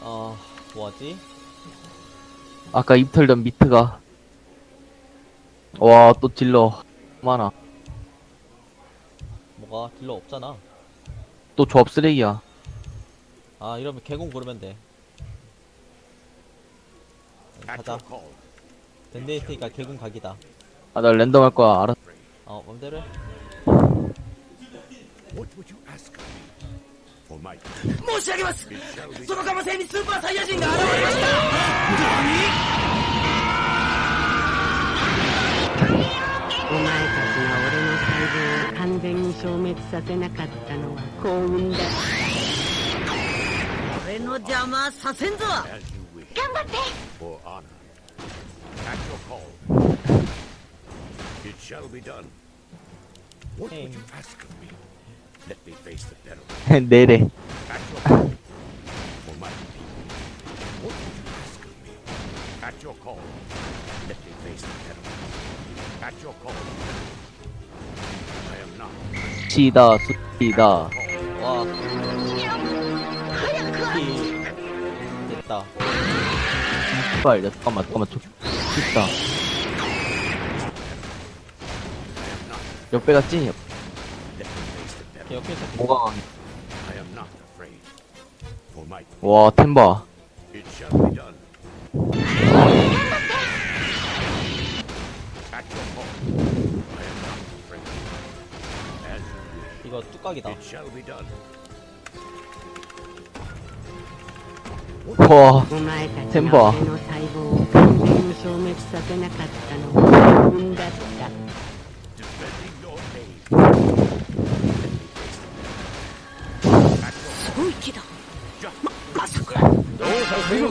어, 뭐하지? 아까 입 털던 미트가 와 또 딜러 많아 뭐가 딜러 없잖아. 또 조합 쓰레기야 아, 이러면 개공 고르면 돼. 가자. 덴데 있으니까 개공 각이다. 아 나 랜덤 할 거야 알았어 어, 맘대로 해. What would you ask of me? 申し上げます。そのかませにスーパーサイヤ人が現れました。お前たちが俺の細胞を完全に消滅させなかったのは幸運だ。俺の邪魔させんぞ。頑張って。 내래. 시다 수시다 와. 키 됐다. 빨 잠깐만 잠깐만 좀 쉽다 옆배가 찐이 옆에서 뭐가 I am not afraid. For my 와 템바 It shall be done. At your call. I am not afraid. As you 이거 뚜각이다. wish. It shall be done. 와 お前たちテンポはが俺の細胞を完全に消滅させなかったのは幸運だった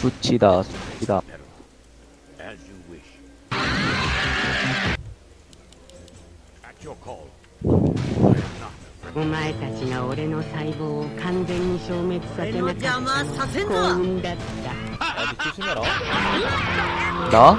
수치다 수치다 be done. As you wish. At your call. I am not afraid. お前たちが俺の細胞を完全に消滅させなかったのは幸運だった 아주 조심해라. 나?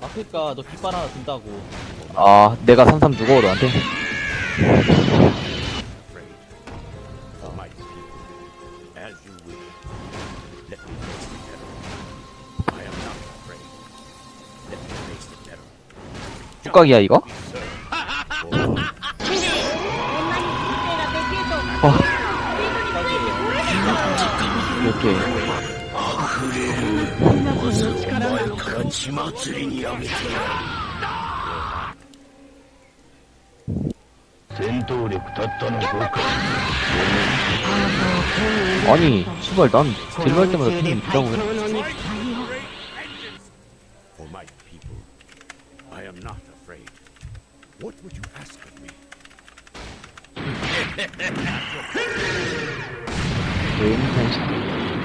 아, 그니까 너 깃발 하나 든다고. 아 내가 삼삼 주고 너한테 wish. Let me face 前から血祭りにやめてくれ戦闘力たったの5か 아니 씨발 난 딜할 때마다 팀이 있다고 해 最強の肉体を For my people. I am not afraid. What would you ask of me? 왼편식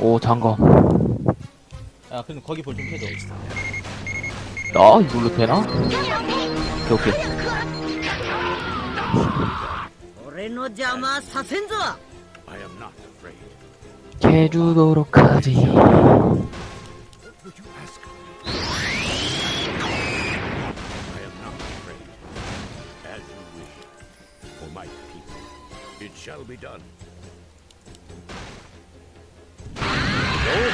오 장검 야, 그럼 거기 볼 좀 해줘. 나 이걸로 되나? 오케이 오케이 俺の邪魔はさせんぞ I am not afraid. 해주도록 하지. What would you ask of me? I am not afraid. As you wish. For my people, it shall be done. 겨우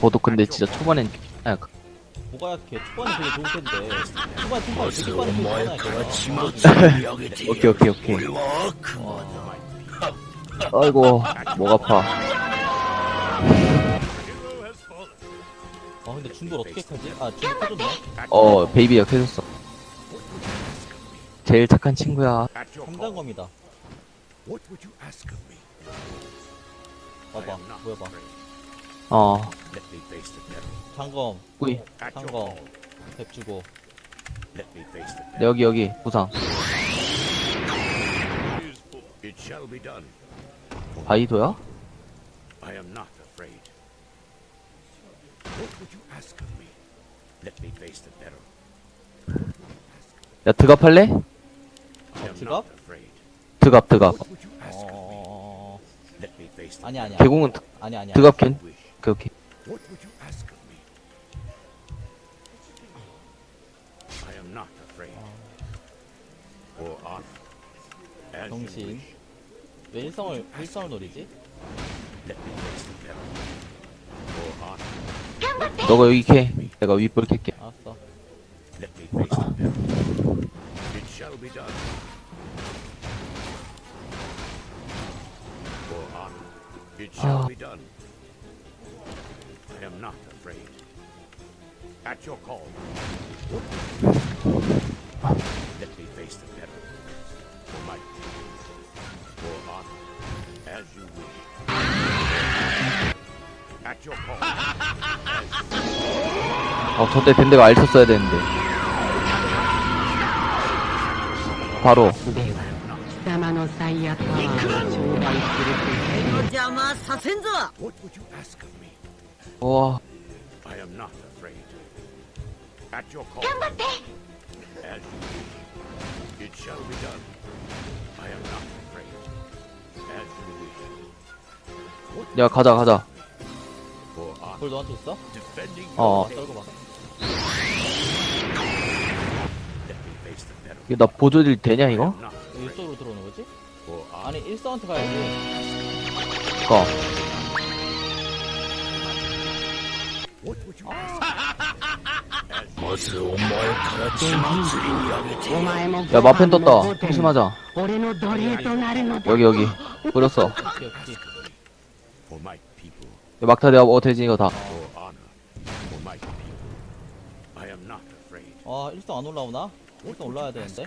저도 근데 진짜 초반엔 아, 그- 뭐가 약해 초반에 되게 좋을 텐데 초반 초반 되게 빠른 편이잖아. 오케이 오케이 오케이 어, 아이고 목 아파 아 근데 중돌 어떻게 하지? 아 중돌 터졌나? 어 베이비 역해졌어. 제일 착한 친구야 상단검이다 What would you ask of me? 봐봐 보여봐. 어. 장검 꾸이 call. 백 주고. 네, 여기 여기 부상. 바이도야? I am not afraid. What would you ask of me? Let me face the devil. 야 드갑 할래? Not afraid. 드갑 드갑. What would you ask of me? 어어어어 Let me face the 아니야 아니야 개공은 드- 아니야 아니야 드갑 캔. wish. 오케이 오케이. What would you ask of me? I am not afraid. For honor. As you 정신. wish. 왜 일성을 일성을 노리지? Let me face the devil. For honor. 너가 여기 캐. 내가 윗볼 캘게. 알았어 Let me face the devil. It shall be done. It shall Ah. be done. I am not afraid. At your call. What would you ask? Let me face the devil. For my For honor. As you wish. At your call. 어 저때 밴드가 알 쳤어야 되는데. 바로 では貴様のサイヤパワーを頂戴すると 邪魔させんぞ What would you ask of me? 와 I am not afraid. At your call. As you wish. It shall be done. I am not afraid. As you wish. What 야 가자 가자. for honor. 볼 너한테 있어? Defending 어. your 떨고 봐 Let me face the devil. 이거 나 보조딜 되냐 I 이거? am not 왜 afraid. 이쪽으로 들어오는 거지? For honor. 아니 일성한테 가야지 꺼. 야 뭐 마펜 떴다. 조심하자. 여기 여기 버렸어. 야, 막타 내가 어 대진 이거 다. 아 1등 안 올라오나? 1등 올라야 되는데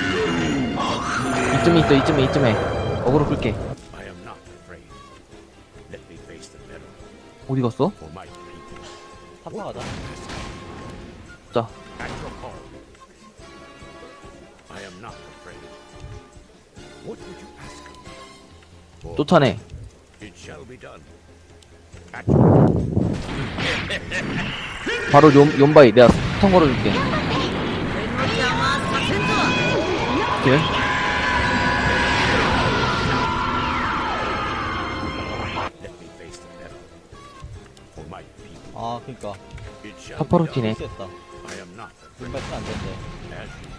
이쯤에 있어 이쯤에 이쯤에. 어그로 끌게. 어디 갔어? 탑파하다 자. 쫓아내 바로 용, 용바이. 내가 스턴 걸어줄게. 오케이 그니까 It shall be 파파로 done. 튀네. 실수했다 치면 안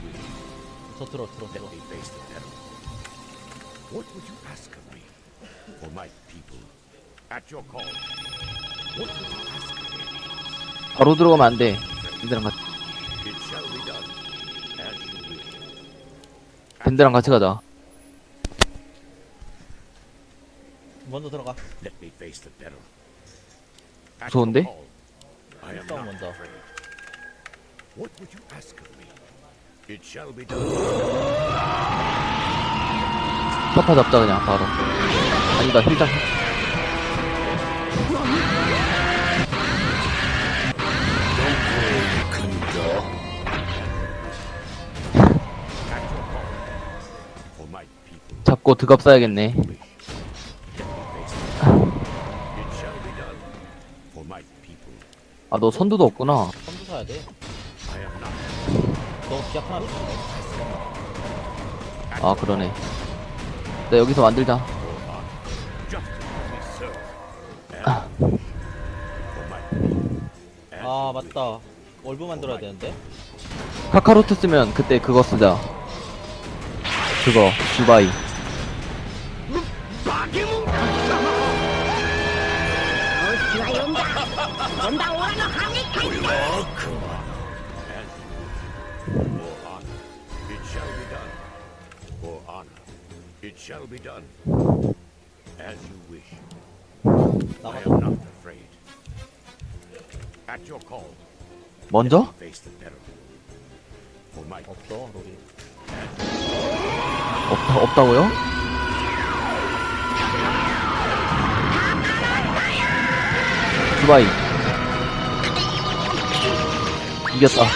wish. 저 들어 들어 들어. What would you ask of me? For my people. At your call. What would you ask of me? 바로 들어가면 안 돼. 밴드랑 같이 It shall be done. As you wish. 밴드랑 같이 가자. 먼저 들어가 Let me face the devil. At 무서운데? your call. I am 싸움 not 먼저. afraid. What would you ask of me? It shall be done. 스타파 잡자 그냥 바로 아니다 힐장. For my people, 잡고 드갑 써야겠네 아 너 선두도 없구나 선두 사야 돼. 너 기약 하나 줬어. 아 그러네 나 여기서 만들자 아. 맞다. 월브 만들어야 되는데. 카카로트 쓰면 그때 그거 쓰자 그거 주바이 As you wish. I am not afraid. At your call, 먼저? face the peril. For my 없어 롤이. 없다, 없다고요? 주바이 이겼다.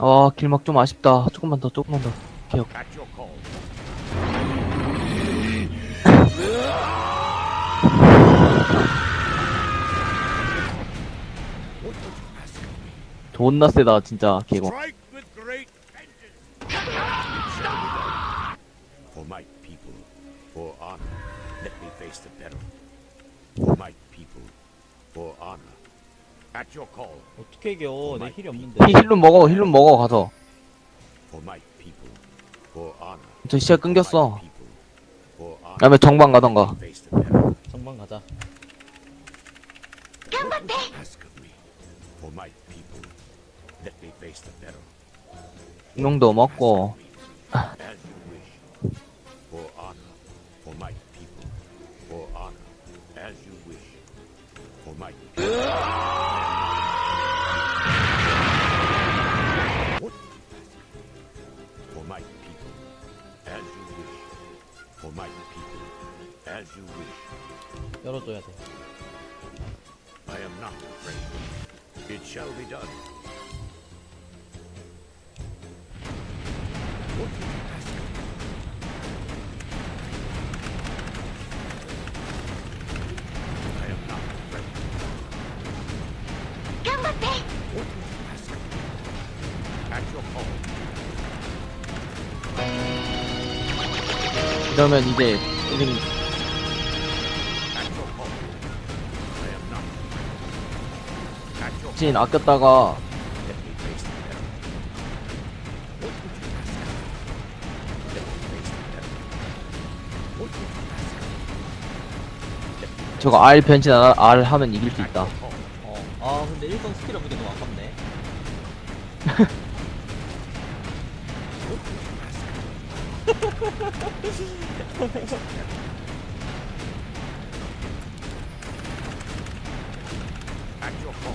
아 길막 좀 아쉽다. 조금만 더, 조금만 더. 기억. 존나 세다 진짜 개고. For my people, for honor, let me face the peril. For my people, for honor. At your call, 어떻게 이겨? 내 힐이 없는데. 히- 힐룸 먹어 힐룸 먹어 가서 for my people, for honor. 저 시야 끊겼어. 다음에 정방 가던가 Face the peril. 정방 가자. Ask of me, for my people. Let me face the peril. 인용도 먹고 As you wish. For honor, for my people. For honor, as you wish. For my people. What? For my people, as you wish. For my people, as you wish. 열어줘야 돼. I am not afraid. It shall be done. 이러면 이제 선생님 진 아꼈다가 저거 R 변신 안- R 하면 이길 수 있다 call. 어. 아 근데 일성 스킬 없는 게 너무 아깝네. Your call.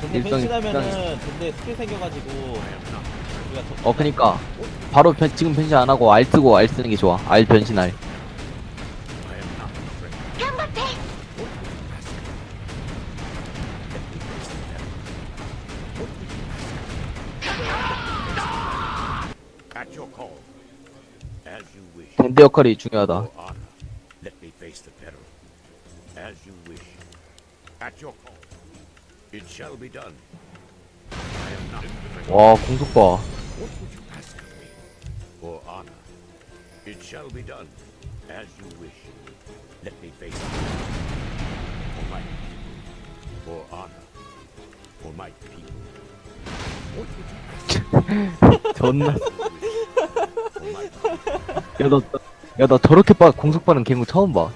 근데 일성이 변신하면은 근데 스킬 생겨가지고 우리가 더 어 그니까 바로 변, 지금 변신 안 하고 R 쓰고 R 쓰는 게 좋아 R 변신 R 밴드 역할이 중요하다 For honor, let me face the peril. As you wish. At your call. It shall be done. I am not afraid. 와 공속 봐 What would you ask of me? For honor. It shall be done. As you wish. Let me face it. For my people. For honor. For my people. What would you ask 존나? 야너 야나 저렇게 빠 공속 빠는 개구 처음 people.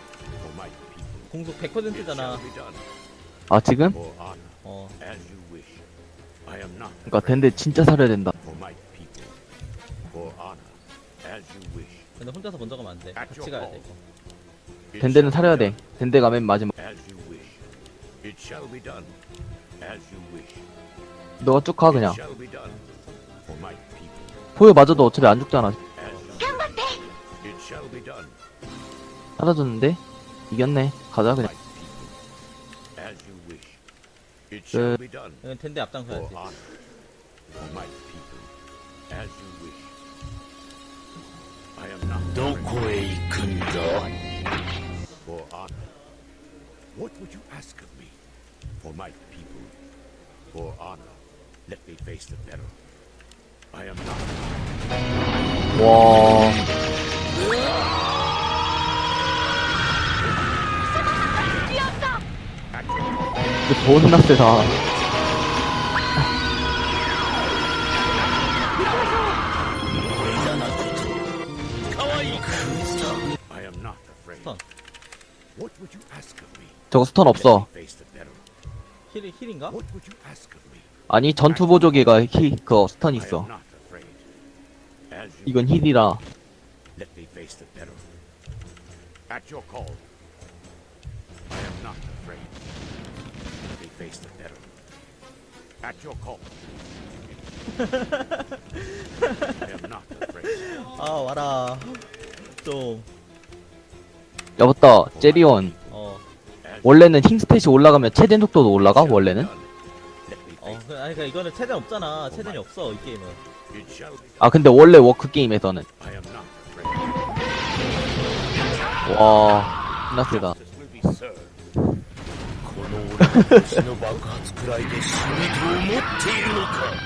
공속 It 100%잖아. shall be done. 지금? 어. 그러니까 덴데 진짜 살아야 된다. 근데 혼자서 먼저 가면 안 돼 같이 가야 돼 이거 덴데는 살아야 돼. 덴데가 맨 마지막. 너가 쭉 가 그냥. 포효 맞아도 어차피 안 죽잖아. 살아줬는데 이겼네. 가자 My 그냥. people. As you wish. It shall be done. 이건 텐데 For 앞장서야지 honor. For my people. As you wish. I am not ど afraid. こへ行くんだ For honor. What would you ask of me? For my people. For honor. Let me face the peril. I am not. 와. You ask of me? 저거 스턴 없어. 힐, 힐인가? What would you ask of me? 아니 전투 보조개가 히 그거 스턴 있어. 이건 힐이라. let me face the peril. At your call. At your call. I am not afraid. 아 와라 좀 여보다 제리온. 어, 원래는 힘 스탯이 올라가면 최대 속도도 올라가 원래는? let me 어, 그, 아니, 그니까 이거는 체대 없잖아. 체대이 없어, 이 게임은. it shall be. 아 근데 원래 워크 게임에서는 I am not afraid. 와 세다. 私の爆発くらいで死ぬと思っているのか